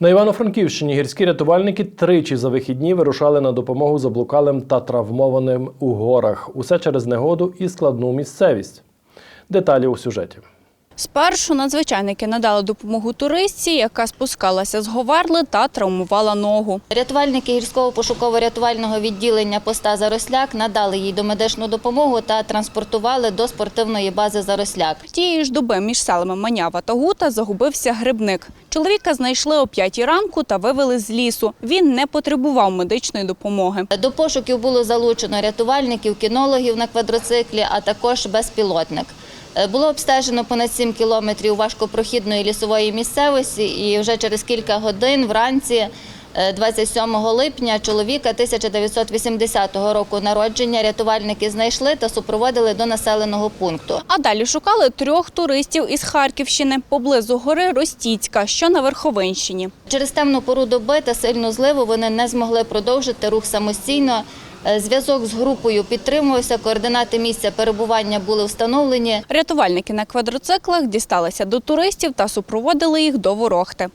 На Івано-Франківщині гірські рятувальники тричі за вихідні вирушали на допомогу заблукалим та травмованим у горах. Усе через негоду і складну місцевість. Деталі у сюжеті. Спершу надзвичайники надали допомогу туристці, яка спускалася з Говерли та травмувала ногу. Рятувальники гірського пошуково-рятувального відділення поста Заросляк надали їй домедичну допомогу та транспортували до спортивної бази Заросляк. Тієї ж доби між селами Манява та Гута загубився грибник. Чоловіка знайшли о п'ятій ранку та вивели з лісу. Він не потребував медичної допомоги. До пошуків було залучено рятувальників, кінологів на квадроциклі, а також безпілотник. Е, Було обстежено понад 7 кілометрів важкопрохідної лісової місцевості і вже через кілька годин вранці е, 27 липня чоловіка 1980 року народження рятувальники знайшли та супроводили до населеного пункту. А далі шукали трьох туристів із Харківщини поблизу гори Ростіцька, що на Верховинщині. Через темну пору доби та сильну зливу вони не змогли продовжити рух самостійно. Е, Зв'язок з групою підтримувався, координати місця перебування були встановлені. Рятувальники на квадроциклах дісталися до туристів та супроводили їх до Ворохти.